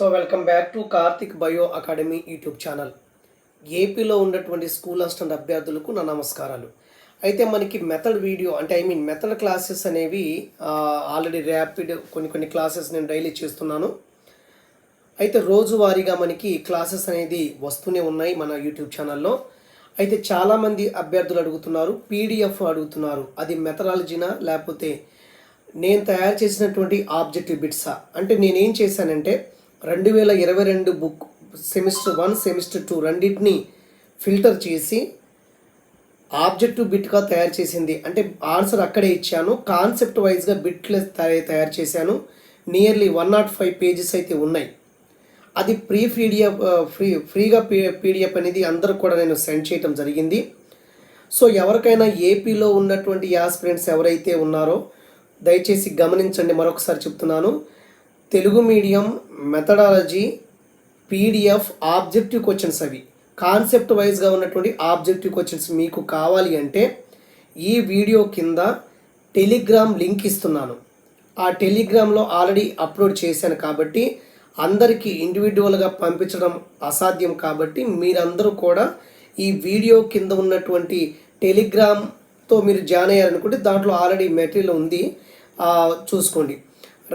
So welcome back to Karthik bio academy YouTube channel ఏపీలో ఉన్నటువంటి school assistant అభ్యర్థులకు నా నమస్కారాలు. అయితే మనకి మెథడ్ వీడియో అంటే ఐ మీన్ మెథడ్ క్లాసెస్ అనేవి ఆల్రెడీ ర్యాపిడ్ కొన్ని కొన్ని క్లాసెస్ నేను డైలీ చేస్తున్నాను. అయితే రోజువారీగా మనకి క్లాసెస్ అనేది వస్తూనే ఉన్నాయి మన యూట్యూబ్ ఛానల్లో అయితే చాలామంది అభ్యర్థులు అడుగుతున్నారు పీడిఎఫ్ అడుగుతున్నారు అది మెథడాలజీనా లేకపోతే నేను తయారు చేసినటువంటి ఆబ్జెక్టివ్ బిట్సా అంటే నేనేం చేశానంటే రెండు వేల ఇరవై రెండు book semester one semester two రెండింటిని ఫిల్టర్ చేసి ఆబ్జెక్టివ్ బిట్గా తయారు చేసింది. అంటే ఆన్సర్ అక్కడే ఇచ్చాను. కాన్సెప్ట్ వైజ్గా బిట్లు తయారు చేశాను. Nearly one not five pages అయితే ఉన్నాయి. అది ప్రీ పీడిఎఫ్ ఫ్రీ ఫ్రీగా పీ పీడిఎఫ్ అనేది అందరూ కూడా నేను సెండ్ చేయటం జరిగింది. సో ఎవరికైనా ఏపీలో ఉన్నటువంటి యాస్పిరెంట్స్ ఎవరైతే ఉన్నారో దయచేసి గమనించండి. మరొకసారి చెప్తున్నాను. Telugu medium methodology PDF objective questions అవి. కాన్సెప్ట్ వైజ్గా ఉన్నటువంటి ఆబ్జెక్టివ్ క్వశ్చన్స్ మీకు కావాలి అంటే ఈ వీడియో కింద టెలిగ్రామ్ లింక్ ఇస్తున్నాను. ఆ టెలిగ్రామ్లో ఆల్రెడీ అప్లోడ్ చేశాను కాబట్టి అందరికీ ఇండివిజువల్గా పంపించడం అసాధ్యం కాబట్టి మీరందరూ కూడా ఈ వీడియో కింద ఉన్నటువంటి టెలిగ్రామ్తో మీరు జాయిన్ అయ్యారనుకుంటే దాంట్లో ఆల్రెడీ మెటీరియల్ ఉంది. చూసుకోండి.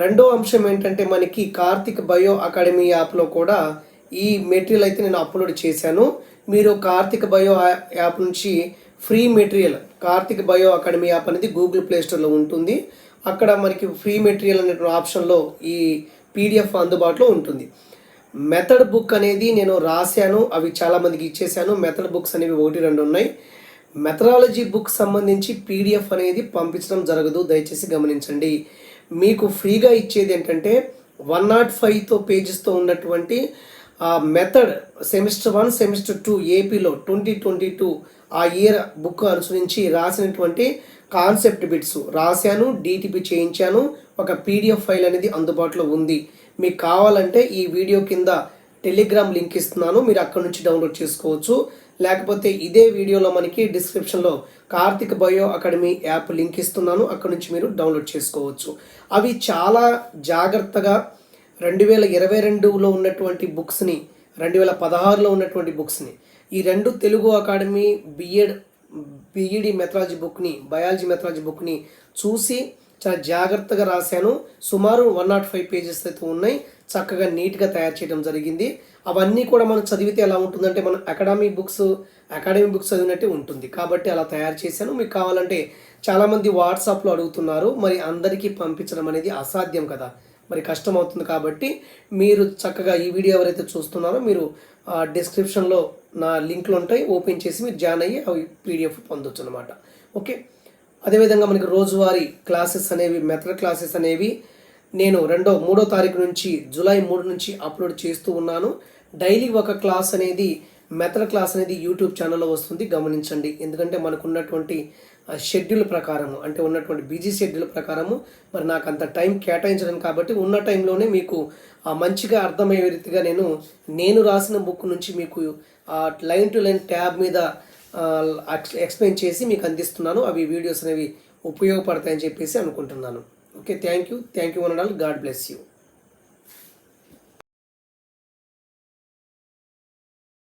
రెండో అంశం ఏంటంటే మనకి కార్తిక్ బయో అకాడమీ యాప్లో కూడా ఈ మెటీరియల్ అయితే నేను అప్లోడ్ చేశాను. మీరు కార్తిక్ బయో యాప్ నుంచి free material Karthik bio academy app అనేది గూగుల్ ప్లేస్టోర్లో ఉంటుంది. అక్కడ మనకి ఫ్రీ మెటీరియల్ అనే ఆప్షన్లో ఈ పీడిఎఫ్ అందుబాటులో ఉంటుంది. మెథడ్ బుక్ అనేది నేను రాశాను అవి చాలామందికి ఇచ్చేసాను మెథడ్ బుక్స్ అనేవి ఒకటి రెండు ఉన్నాయి. మెథడాలజీ బుక్ సంబంధించి పీడిఎఫ్ అనేది పంపించడం జరగదు దయచేసి గమనించండి. మీకు ఫ్రీగా ఇచ్చేది ఏంటంటే వన్ నాట్ ఫైవ్తో పేజెస్తో ఉన్నటువంటి ఆ method semester one semester two ఏపీలో ట్వంటీ ట్వంటీ టూ ఆ ఇయర్ బుక్ అనుసరించి రాసినటువంటి కాన్సెప్ట్ బిట్స్ రాశాను డిటిపి చేయించాను ఒక పీడిఎఫ్ ఫైల్ అనేది అందుబాటులో ఉంది. మీకు కావాలంటే ఈ వీడియో కింద టెలిగ్రామ్ లింక్ ఇస్తున్నాను మీరు అక్కడ నుంచి డౌన్లోడ్ చేసుకోవచ్చు. లేకపోతే ఇదే వీడియోలో మనకి డిస్క్రిప్షన్లో Karthik bio academy app link ఇస్తున్నాను. అక్కడ నుంచి మీరు డౌన్లోడ్ చేసుకోవచ్చు. అవి చాలా జాగ్రత్తగా రెండు వేల ఇరవై రెండులో ఉన్నటువంటి బుక్స్ని రెండు వేల పదహారులో ఉన్నటువంటి బుక్స్ని ఈ రెండు Telugu academy BEd BEd methodology బుక్ని బయాలజీ మెథడాలజీ బుక్ని చూసి చాలా జాగ్రత్తగా రాశాను. సుమారు వన్ నాట్ ఫైవ్ పేజెస్ అయితే ఉన్నాయి. చక్కగా నీట్గా తయారు చేయడం జరిగింది. అవన్నీ కూడా మనం చదివితే ఎలా ఉంటుందంటే మనం అకాడమిక్ బుక్స్ అకాడమిక్ బుక్స్ చదివినట్టే ఉంటుంది. కాబట్టి అలా తయారు చేశాను. మీకు కావాలంటే చాలామంది వాట్సాప్లో అడుగుతున్నారు. మరి అందరికీ పంపించడం అనేది అసాధ్యం కదా. మరి కష్టం అవుతుంది కాబట్టి మీరు చక్కగా ఈ వీడియో ఎవరైతే చూస్తున్నారో మీరు డిస్క్రిప్షన్లో నా లింక్లు ఉంటాయి. ఓపెన్ చేసి మీరు జాయిన్ అయ్యి అవి పీడిఎఫ్ పొందొచ్చు అనమాట ఓకే? అదేవిధంగా మనకి రోజువారీ క్లాసెస్ అనేవి మెథడ్ క్లాసెస్ అనేవి నేను రెండో మూడో తారీఖు నుంచి జూలై మూడు నుంచి అప్లోడ్ చేస్తూ ఉన్నాను. డైలీ ఒక క్లాస్ అనేది మెథడ్ క్లాస్ అనేది యూట్యూబ్ ఛానల్లో వస్తుంది. గమనించండి. ఎందుకంటే మనకు ఉన్నటువంటి షెడ్యూల్ ప్రకారము అంటే ఉన్నటువంటి బిజీ షెడ్యూల్ ప్రకారము మరి నాకు అంత టైం కేటాయించడం కాబట్టి ఉన్న టైంలోనే మీకు మంచిగా అర్థమయ్యే రీతిగా నేను నేను రాసిన బుక్ నుంచి మీకు ఆ లైన్ టు లైన్ ట్యాబ్ మీద ఎక్స్ప్లెయిన్ చేసి మీకు అందిస్తున్నాను. అవి వీడియోస్ అనేవి ఉపయోగపడతాయని చెప్పేసి అనుకుంటున్నాను. Okay thank you. Thank you one all God bless you.